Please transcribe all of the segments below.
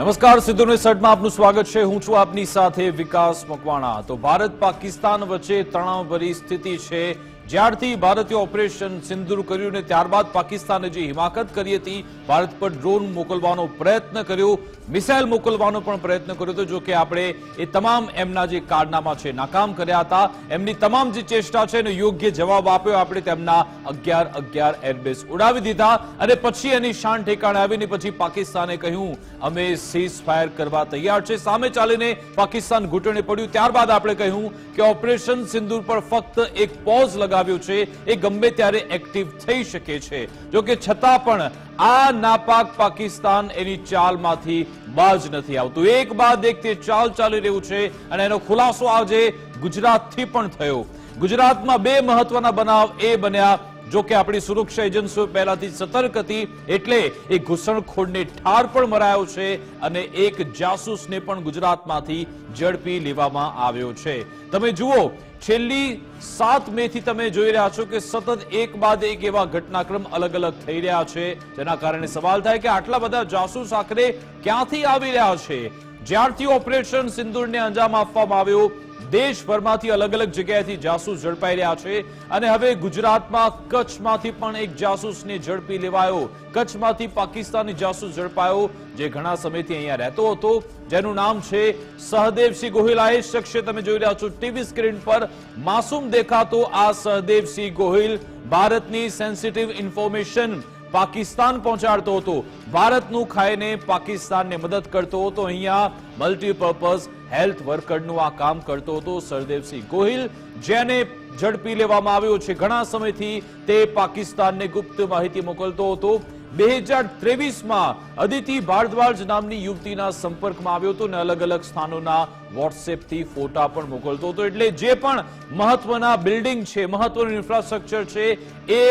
નમસ્કાર, સિદ્ધુની નેસઠમાં આપનું સ્વાગત છે. હું છું આપની સાથે વિકાસ મકવાણા. તો ભારત પાકિસ્તાન વચ્ચે તણાવભરી સ્થિતિ છે. જ્યારથી ભારતીય ઓપરેશન સિંદુર કર્યું ને ત્યારબાદ પાકિસ્તાને જે હિમાકત કરી હતી, ભારત પર ડ્રોન મોકલવાનો પ્રયત્ન કર્યો, મિસાઇલ મોકલવાનો પણ પ્રયત્ન કર્યો હતો જો આપણે એ તમામ એમના જે કારનામા છે, નાકામ કર્યા હતા. એમની તમામ જે ચેષ્ટા છે એનો યોગ્ય જવાબ આપ્યો, આપણે તેમના અગિયાર અગિયાર એરબેઝ ઉડાવી દીધા અને પછી એની શાન ઠેકાણે આવીને પછી પાકિસ્તાને કહ્યું, અમે સીઝ ફાયર કરવા તૈયાર છે. સામે ચાલીને પાકિસ્તાન ઘૂંટણે પડ્યું. ત્યારબાદ આપણે કહ્યું કે ઓપરેશન સિંદુર પર ફક્ત એક પોઝ લગાવ્યો છે એ ગમે ત્યારે એક્ટિવ થઈ શકે છે. જોકે છતાં પણ આ નાપાક પાકિસ્તાન એની ચાલમાંથી બાજ નથી આવતું. એક બાદ એક તે ચાલ ચાલી રહ્યું છે અને એનો ખુલાસો આજે ગુજરાતથી પણ થયો. ગુજરાતમાં બે મહત્વના બનાવ એ બન્યા. જો કે આપણી સુરક્ષા એજન્સીઓ પહેલાથી સતર્ક હતી, એટલે એ ઘૂસણખોરને ઠાર પણ મરાયો છે અને એક જાસૂસને પણ ગુજરાતમાંથી ઝડપી લેવામાં આવ્યો છે. તમે જુઓ, છેલ્લી સાત મે થી તમે જોઈ રહ્યા છો કે સતત એક બાદ એક એવા ઘટનાક્રમ અલગ અલગ થઈ રહ્યા છે. જેના કારણે સવાલ થાય કે આટલા બધા જાસૂસ આખરે ક્યાંથી આવી રહ્યા છે? જ્યારથી ઓપરેશન સિંદૂરને અંજામ આપવામાં આવ્યો દેશભરમાંથી અલગ અલગ જગ્યાએથી જાસૂસ ઝડપાઈ રહ્યા છે અને હવે ગુજરાતમાં કચ્છમાંથી પણ એક જાસૂસને ઝડપી લેવાયો. કચ્છમાંથી પાકિસ્તાની જાસૂસ ઝડપાયો, જે ઘણા સમયથી અહીંયા રહેતો હતો, જેનું નામ છે સહદેવસિંહ ગોહિલ. આ એ શખ્સ તમે જોઈ રહ્યા છો ટીવી સ્ક્રીન પર માસૂમ દેખાતો આ સહદેવસિંહ ગોહિલ, ભારતની સેન્સિટિવ ઇન્ફોર્મેશન પાકિસ્તાન પહોંચાડતો હતો. ભારતનું ખાઈને પાકિસ્તાનને મદદ કરતો હતો. અહીંયા મલ્ટીપર્પઝ હેલ્થ વર્કરનું આ કામ કરતો હતો સરદેવસિંહ ગોહિલ, જેને ઝડપી લેવામાં આવ્યો છે. ઘણા સમયથી તે પાકિસ્તાનને ગુપ્ત માહિતી મોકલતો હતો. બે હજાર ત્રેવીસમાં અદિતિ ભારદ્વાજ નામની યુવતીના સંપર્કમાં આવ્યો હતો અને અલગ અલગ સ્થાનોના વોટ્સએપથી ફોટા પણ મોકલતો હતો. એટલે જે પણ મહત્વના બિલ્ડિંગ છે, મહત્વનું ઇન્ફ્રાસ્ટ્રક્ચર છે, એ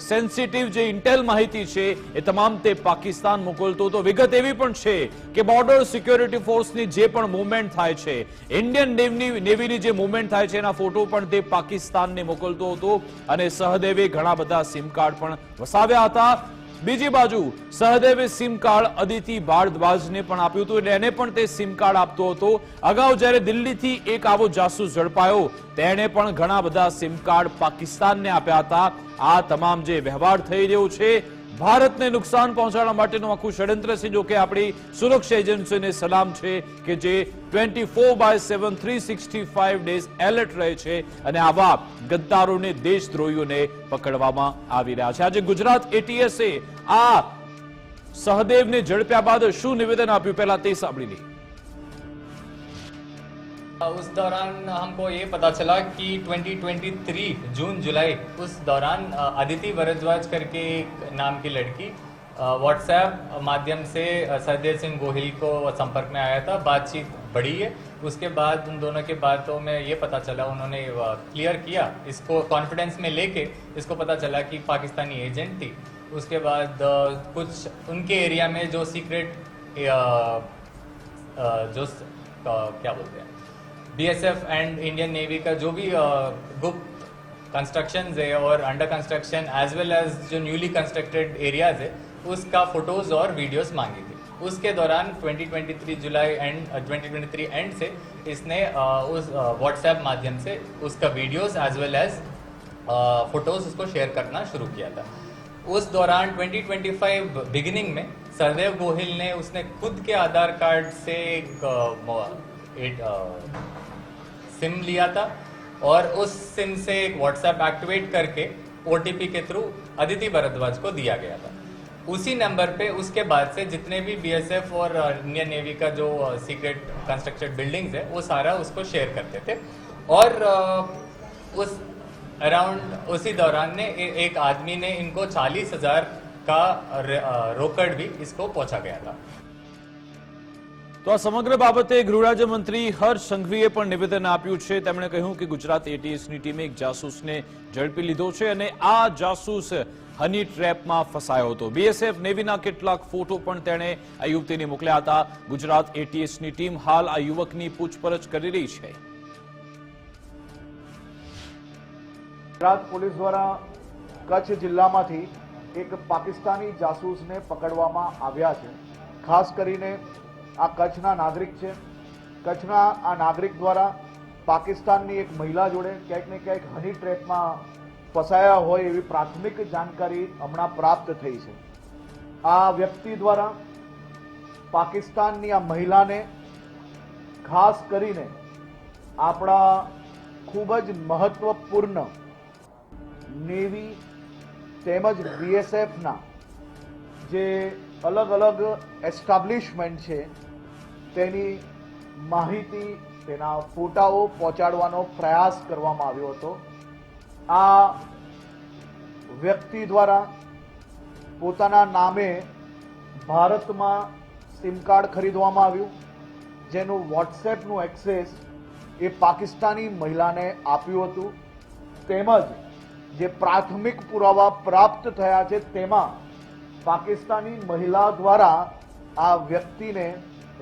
સેન્સિટિવ જે ઇન્ટેલ માહિતી છે, એ તમામ તે પાકિસ્તાન મોકલતો હતો. વિગત એવી પણ છે કે બોર્ડર સિક્યોરિટી ફોર્સની જે પણ મુવમેન્ટ થાય છે, ઇન્ડિયન નેવીની નેવીની જે મુવમેન્ટ થાય છે, એના ફોટો પણ તે પાકિસ્તાનને મોકલતો હતો. અને સહદેવે ઘણા બધા સિમ કાર્ડ પણ વસાવ્યા હતા. બીજી બાજુ, સહદેવે સિમ કાર્ડ અદિતિ ભારદ્વાજને પણ આપ્યું હતું એટલે એને પણ તે સિમ કાર્ડ આપતો હતો. અગાઉ જ્યારે દિલ્હીથી એક આવો જાસૂસ ઝડપાયો, તેણે પણ ઘણા બધા સિમ કાર્ડ પાકિસ્તાનને આપ્યા હતા. આ તમામ જે વ્યવહાર થઈ રહ્યો છે ભારતને નુકસાન પહોંચાડવા માટેનું આખું ષડયંત્ર છે જો આપણી સુરક્ષા એજન્સીને સલામ છે કે જે twenty four by seven, three sixty five days alert રહે છે અને આવા ગદ્દારોને, દેશદ્રોહીઓને પકડવામાં આવી રહ્યા છે. આજે ગુજરાત એટીએસે આ સહદેવને ઝડપ્યા બાદ શું નિવેદન આપ્યું? પહેલા તે સાંભળી લઈએ. उस दौरान हमको ये पता चला कि 2023 जून, जुलाई, उस दौरान अदिति भरद्वाज करके एक नाम की लड़की व्हाट्सएप माध्यम से सरदेव सिंह गोहिल को संपर्क में आया था, बातचीत बढ़ी है। उसके बाद उन दोनों के बातों में ये पता चला, उन्होंने क्लियर किया। इसको कॉन्फिडेंस में लेके इसको पता चला कि पाकिस्तानी एजेंट थी। उसके बाद कुछ उनके एरिया में जो सीक्रेट जो क्या बोलते हैं? बीएसएफ एंड इंडियन नेवी का जो भी गुप्त कंस्ट्रक्शन है और under construction as well as जो न्यूली कंस्ट्रक्टेड एरियाज़ है उसका फ़ोटोज़ और वीडियोस मांगी थी। उसके दौरान 2023 जुलाई एंड 2023 एंड से इसने अ, उस व्हाट्सएप माध्यम से उसका videos as well as photos उसको शेयर करना शुरू किया था। उस दौरान 2025 बिगिनिंग में सरदेव गोहिल ने उसने खुद के आधार कार्ड से एक सिम लिया था और उस सिम से एक व्हाट्सएप एक्टिवेट करके ओटीपी के थ्रू अदिति भरद्वाज को दिया गया था। उसी नंबर पे उसके बाद से जितने भी बीएसएफ और इंडियन नेवी का जो सीक्रेट कंस्ट्रक्टेड बिल्डिंग्स है, वो सारा उसको शेयर करते थे। और उस अराउंड उसी दौरान ने एक आदमी ने इनको चालीस हज़ार का रोकड़ भी इसको पहुँचा गया था। તો આ સમગ્ર બાબતે ગૃહ મંત્રી હર્ષ સંઘવીએ પણ નિવેદન આપ્યું છે. તેમણે કહ્યું કે ગુજરાત એટીએસની ટીમે એક જાસૂસને ઝડપી લીધો છે અને આ જાસૂસ હની ટ્રેપમાં ફસાયો હતો. બીએસએફ નેવીના કેટલાક ફોટો પણ તેણે આ યુવતીને મોકલ્યા હતા. ગુજરાત એટીએસની ટીમ હાલ આ યુવકની પૂછપરછ કરી રહી છે. ગુજરાત પોલીસ દ્વારા કચ્છ જિલ્લામાંથી એક પાકિસ્તાની જાસૂસને પકડવામાં આવ્યા છે. ખાસ કરીને આ કચ્છના નાગરિક છે. કચ્છના આ નાગરિક દ્વારા પાકિસ્તાનની એક મહિલા જોડે ક્યાંક ને ક્યાંક હની ટ્રેપમાં ફસાયા હોય એવી પ્રાથમિક જાણકારી હમણાં પ્રાપ્ત થઈ છે. આ વ્યક્તિ દ્વારા પાકિસ્તાનની આ મહિલાને ખાસ કરીને આપણા ખૂબ જ મહત્વપૂર્ણ નેવી તેમજ બીએસએફના જે અલગ અલગ એસ્ટાબ્લિશમેન્ટ છે તેની માહિતી, તેના ફોટાઓ પહોંચાડવાનો પ્રયાસ કરવામાં આવ્યો હતો. આ વ્યક્તિ દ્વારા પોતાના નામે ભારતમાં સિમ કાર્ડ ખરીદવામાં આવ્યું. જેનું વોટ્સએપનું એક્સેસ એ પાકિસ્તાની મહિલાને આપ્યું હતું. તેમજ જે પ્રાથમિક પુરાવા પ્રાપ્ત થયા છે, તેમાં પાકિસ્તાની મહિલા દ્વારા આ વ્યક્તિને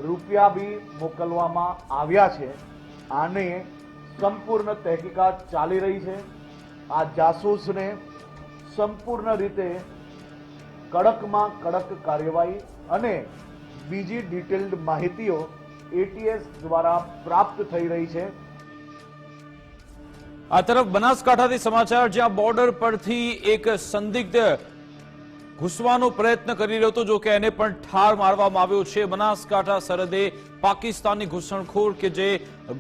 રૂપિયા બી મોકલવામાં આવ્યા છે. આને સંપૂર્ણ તહેકીકાત ચાલી રહી છે. આ જાસૂસને સંપૂર્ણ રીતે કડકમાં કડક કાર્યવાહી અને બીજી ડિટેલ્ડ માહિતીઓ એટીએસ દ્વારા પ્રાપ્ત થઈ રહી છે. આ તરફ બનાસકાંઠાથી સમાચાર, જ્યાં બોર્ડર પરથી એક સંદિગ્ધ ઘૂસવાનો પ્રયત્ન કરી રહ્યો હતો, જો કે એને પણ ઠાર મારવામાં આવ્યો છે. બનાસકાંઠા સરહદે પાકિસ્તાની ઘૂસણખોર કે જે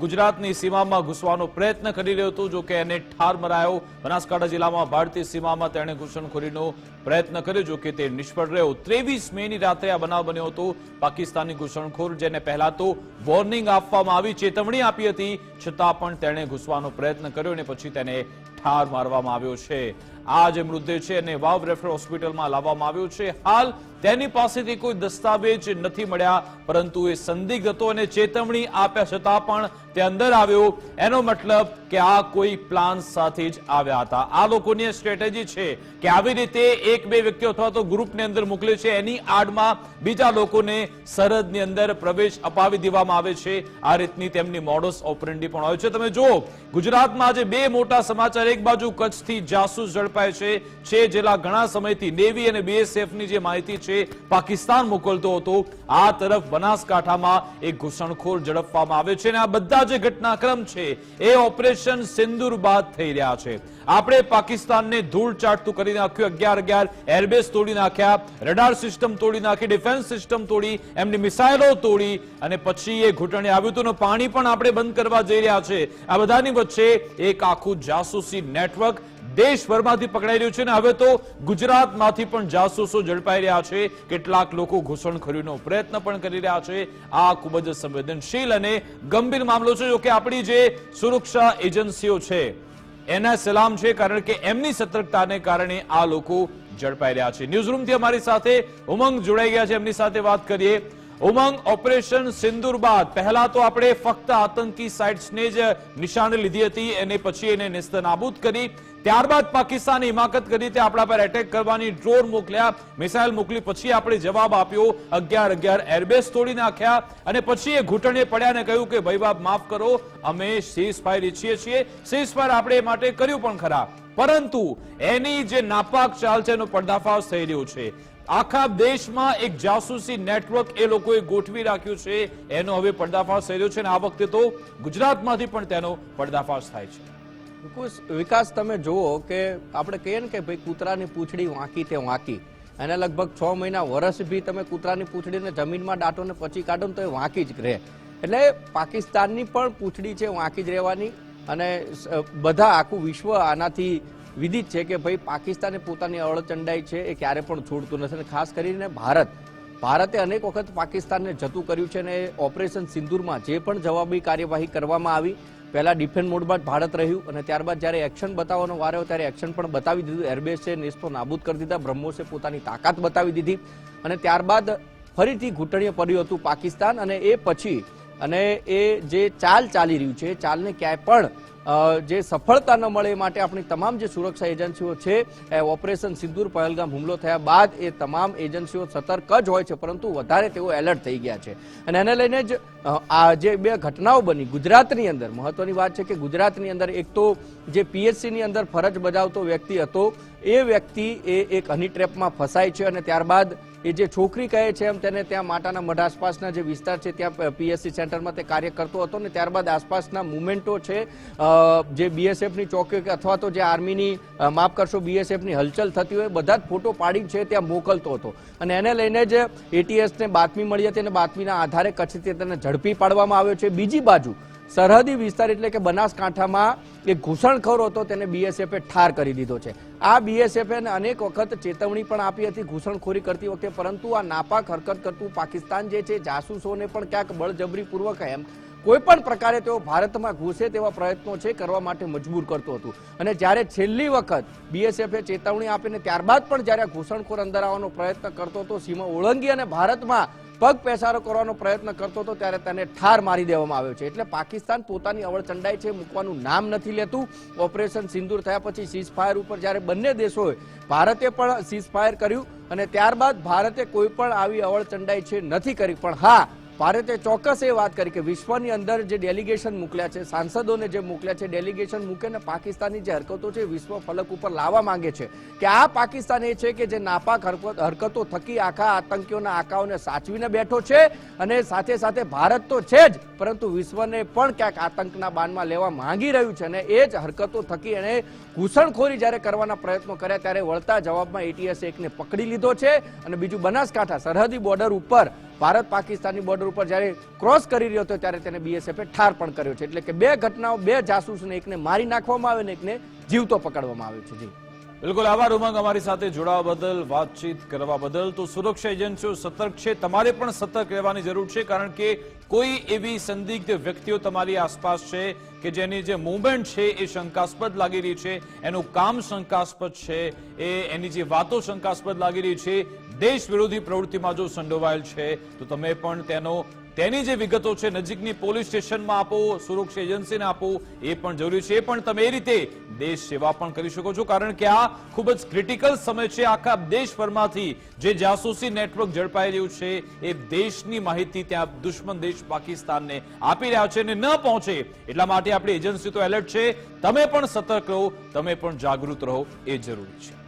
ગુજરાતની સીમામાં ઘૂસવાનો પ્રયત્ન કરી રહ્યો હતો, જો કે એને ઠાર મરાયો. બનાસકાંઠા જિલ્લામાં ભારતીય સીમામાં તેણે ઘૂસણખોરીનો પ્રયત્ન કર્યો, જો કે તે નિષ્ફળ રહ્યો. ત્રેવીસ મેની રાત્રે આ બનાવ બન્યો હતો. પાકિસ્તાની ઘૂસણખોર, જેને પહેલા તો વોર્નિંગ આપવામાં આવી, ચેતવણી આપી હતી, છતાં પણ તેણે ઘૂસવાનો પ્રયત્ન કર્યો અને પછી તેને ઠાર મારવામાં આવ્યો છે. આ જે મૃતદેહ છે એને વાવ રેફર હોસ્પિટલમાં લાવવામાં આવ્યો છે. હાલ તેની પાસેથી કોઈ દસ્તાવેજ નથી મળ્યા, પરંતુ એ સંદિગ્ધ હતો અને ચેતવણી આપ્યા છતાં પણ તે અંદર આવ્યો. એનો મતલબ કે આ કોઈ પ્લાન સાથે જ આવ્યા હતા. આ લોકોની સ્ટ્રેટેજી છે કે આવી રીતે એક બે વ્યક્તિઓ અથવા તો ગ્રુપની અંદર મોકલે છે. એની આડમાં બીજા લોકોને સરહદની અંદર પ્રવેશ અપાવી દેવામાં આવે છે. આ રીતની તેમની મોડસ ઓપરેન્ડી પણ હોય છે. તમે જુઓ, ગુજરાતમાં આજે બે મોટા સમાચાર. એક બાજુ કચ્છથી જાસૂસ ઝડપાય છે છે જેલા ઘણા સમયથી નેવી અને બીએસએફની જે માહિતી છે પાકિસ્તાન મોકલતો હતો, આ તરફ બનાસકાંઠામાં એક ઘૂસણખોર ઝડપવામાં આવે છે અને આ બધા જે ઘટનાક્રમ છે, એ ઓપરેશન સિંદુર બાદ થઈ રહ્યા છે. આપણે પાકિસ્તાનને ધૂળ ચાટતું કરી નાખ્યું. અગિયાર અગિયાર એરબેઝ તોડી નાખ્યા. રડાર સિસ્ટમ તોડી નાખી, ડિફેન્સ સિસ્ટમ તોડી, એમની મિસાઇલો તોડી અને પછી એ ઘૂંટણે આવ્યું હતું પાણી પણ આપણે બંધ કરવા જઈ રહ્યા છે. આ બધાની વચ્ચે એક આખું જાસૂસી નેટવર્ક દેશભરમાંથી પકડાઈ રહ્યું છે અને હવે તો ગુજરાતમાંથી પણ જાસૂસો ઝડપાઈ રહ્યા છે. કેટલાક લોકો ઘૂસણખોરીનો પ્રયત્ન પણ કરી રહ્યા છે. આ ખૂબ જ સંવેદનશીલ અને ગંભીર મામલો છે જો કે આપણી જે સુરક્ષા એજન્સીઓ છે, એના સલામ છે, કારણ કે એમની સતર્કતાને કારણે આ લોકો ઝડપાઈ રહ્યા છે. ન્યૂઝરૂમથી અમારી સાથે ઉમંગ જોડાઈ ગયા છે. એમની સાથે વાત કરીએ ઉમંગ ઓપરેશન સિંદુર બાદ. પહેલા તો આપણે ફક્ત આતંકી સાઇટ્સને જ નિશાને લીધી હતી અને પછી એને નેસ્તનાબૂદ કરી. ત્યારબાદ પાકિસ્તાને હિમાકત કરી તે આપણા પર એટેક કરવાની ડ્રોન મોકલ્યા. મિસાઇલ મોકલી પછી આપણે જવાબ આપ્યો, અગિયાર અગિયાર એરબેઝ તોડી નાખ્યા અને પછી એ ઘૂંટણે પડ્યા કહ્યું કે ભાઈ બાપ માફ કરો, અમે સીઝ ફાયર ઈચ્છીએ છીએ. સીઝ ફાયર આપણે માટે કર્યું પણ ખરા. પરંતુ એની જે નાપાક ચાલ છે એનો પર્દાફાશ થઈ રહ્યો છે. આખા દેશમાં એક જાસૂસી નેટવર્ક એ લોકોએ ગોઠવી રાખ્યું છે. એનો હવે પર્દાફાશ થઈ રહ્યો છે અને આ વખતે તો ગુજરાતમાંથી પણ તેનો પર્દાફાશ થાય છે. વિકુસ- તમે જુઓ કે આપણે કહીએ ને કે ભાઈ કૂતરાની પૂંછડી વાંકી તે વાંકી. એને લગભગ છ મહિના વર્ષ બી તમે કૂતરાની પૂંછડીને જમીનમાં દાટો ને પછી કાઢો તો એ વાંકી જ રહે. એટલે પાકિસ્તાનની પણ પૂંછડી છે, વાંકી જ રહેવાની. અને બધા આખું વિશ્વ આનાથી વિદિત છે કે ભાઈ પાકિસ્તાને પોતાની અળચંડાઈ છે એ ક્યારે પણ છોડતું નથી અને ખાસ કરીને ભારત. ભારતે અનેક વખત પાકિસ્તાનને જતું કર્યું છે અને ઓપરેશન સિંદુરમાં જે પણ જવાબી કાર્યવાહી કરવામાં આવી, પહેલાં ડિફેન્સ મોડમાં ભારત રહ્યું અને ત્યારબાદ જ્યારે એક્શન બતાવવાનો વારો ત્યારે એક્શન પણ બતાવી દીધું. એરબેસે નેસ્તો નાબૂદ કરી દીધા. બ્રહ્મોસે પોતાની તાકાત બતાવી દીધી અને ત્યારબાદ ફરીથી ઘૂંટણીએ પડ્યું હતું પાકિસ્તાન અને એ પછી અને એ જે ચાલ ચાલી રહ્યું છે, ચાલને ક્યાંય પણ જે સફળતા ન મળે એ માટે આપણી તમામ જે સુરક્ષા એજન્સીઓ છે, એ ઓપરેશન સિદ્દુર પહેલગામ હુમલો થયા બાદ એ તમામ એજન્સીઓ સતર્ક જ હોય છે, પરંતુ વધારે તેઓ એલર્ટ થઈ ગયા છે. અને એને લઈને જ આ જે બે ઘટનાઓ બની ગુજરાતની અંદર, મહત્વની વાત છે કે ગુજરાતની અંદર એક તો જે પીએચસીની અંદર ફરજ બજાવતો વ્યક્તિ હતો, એ વ્યક્તિ એ એક હની ટ્રેપમાં ફસાય છે અને ત્યારબાદ એ જે છોકરી કહે છે એમ તેને ત્યાં માટાના મઢ આસપાસના જે વિસ્તાર છે, ત્યાં પીએસસી સેન્ટરમાં તે કાર્ય કરતો હતો ને ત્યારબાદ આસપાસના મુમેન્ટો છે જે બીએસએફની ચોકી અથવા તો જે આર્મીની માફ કરશો, બીએસએફની હલચલ થતી હોય, બધા જ ફોટો પાડી છે ત્યાં મોકલતો હતો. અને એને લઈને જ એટીએસને બાતમી મળી હતી અને બાતમીના આધારે કચ્છથી તેને ઝડપી પાડવામાં આવ્યો છે. બીજી બાજુ સરહદી વિસ્તાર એટલે કે બનાસકાંઠામાં એક ઘૂસણખોર હતો, તેને બીએસએફે ઠાર કરી દીધો છે. આ બીએસએફે અનેક વખત ચેતવણી પણ આપી હતી, ઘૂસણખોરી કરતી વખતે. પરંતુ આ નાપાક હરકત કરતું પાકિસ્તાન જે છે, જાસૂસોને પણ ક્યાંક બળજબરીપૂર્વક એમ કોઈ પણ પ્રકારે તેઓ ભારતમાં ઘૂસે તેવા પ્રયત્નો છે, કરવા માટે મજબૂર કરતું હતું. અને જ્યારે છેલ્લી વખત બીએસએફે ચેતવણી આપીને ત્યારબાદ પણ જ્યારે ઘૂસણખોર અંદર આવવાનો પ્રયત્ન કરતો હતો, સીમા ઓળંગી અને ભારતમાં પગ પેસારો કરવાનો પ્રયત્ન કરતો હતો ત્યારે તેને ઠાર મારી દેવામાં આવ્યો છે. એટલે પાકિસ્તાન પોતાની અવળચંડાઈ છે, મૂકવાનું નામ નથી લેતું. ઓપરેશન સિંદૂર થયા પછી સીઝ ફાયર ઉપર જ્યારે બંને દેશોએ ભારતે પણ સીઝ ફાયર કર્યું અને ત્યારબાદ ભારતે કોઈ પણ આવી અવળચંડાઈ છે, નથી કરી. પણ હા ભારતે ચોક્કસ એ વાત કરી કે વિશ્વની અંદર જે ડેલિગેશન મોકલ્યા છે, સાંસદોને જે મોકલ્યા છે ડેલિગેશન મૂકીને પાકિસ્તાનની જે હરકતો છે વિશ્વ ફલક ઉપર લાવવા માંગે છે. કે આ પાકિસ્તાન એ છે કે જે નાપાક હરકત- થકી આખા આતંકીઓના આકાઓને સાચવીને બેઠો છે અને સાથે સાથે ભારત તો છે જ, પરંતુ વિશ્વને પણ ક્યાંક આતંકના બાનમાં લેવા માંગી રહ્યું છે અને એ જ હરકતો થકી એણે ઘૂસણખોરી જ્યારે કરવાના પ્રયત્નો કર્યા ત્યારે વળતા જવાબમાં એટીએસ એકને પકડી લીધો છે અને બીજું બનાસકાંઠા સરહદી બોર્ડર ઉપર ભારત પાકિસ્તાનની બોર્ડર ઉપર જ્યારે ક્રોસ કરી રહ્યો હતો ત્યારે તેને બીએસએફે ઠાર પણ કર્યો છે. એટલે કે બે ઘટનાઓ, બે જાસૂસને એકને મારી નાખવામાં આવે ને એકને જીવતો પકડવામાં આવ્યો છે. જી. બિલકુલ, આભાર ઉમંગ અમારી સાથે જોડાવા બદલ, વાતચીત કરવા બદલ. તો સુરક્ષા એજન્સીઓ સતર્ક છે. તમારે પણ સતર્ક રહેવાની જરૂર છે, કારણ કે કોઈ એવી સંદિગ્ધ વ્યક્તિઓ તમારી આસપાસ છે કે જેની જે મુવમેન્ટ છે એ શંકાસ્પદ લાગી રહી છે. એનું કામ શંકાસ્પદ છે, એ એની જે વાતો શંકાસ્પદ લાગી રહી છે દેશ વિરોધી પ્રવૃત્તિમાં જો સંડોવાયેલ છે, તો તમે પણ તેનો, તેની જે વિગતો છે નજીકની પોલીસ સ્ટેશનમાં આપો, સુરક્ષા એજન્સીને આપો, એ પણ જરૂરી છે. એ પણ તમે એ રીતે દેશ સેવા પણ કરી શકો છો, કારણ કે આ ખૂબ જ ક્રિટિકલ સમય છે. આખા દેશભરમાંથી જે જાસૂસી નેટવર્ક ઝડપાઈ રહ્યું છે, એ દેશની માહિતી ત્યાં દુશ્મન દેશ પાકિસ્તાનને આપી રહ્યા છે અને ન પહોંચે એટલા માટે આપણી એજન્સી તો એલર્ટ છે. તમે પણ સતર્ક રહો, તમે પણ જાગૃત રહો, એ જરૂરી છે.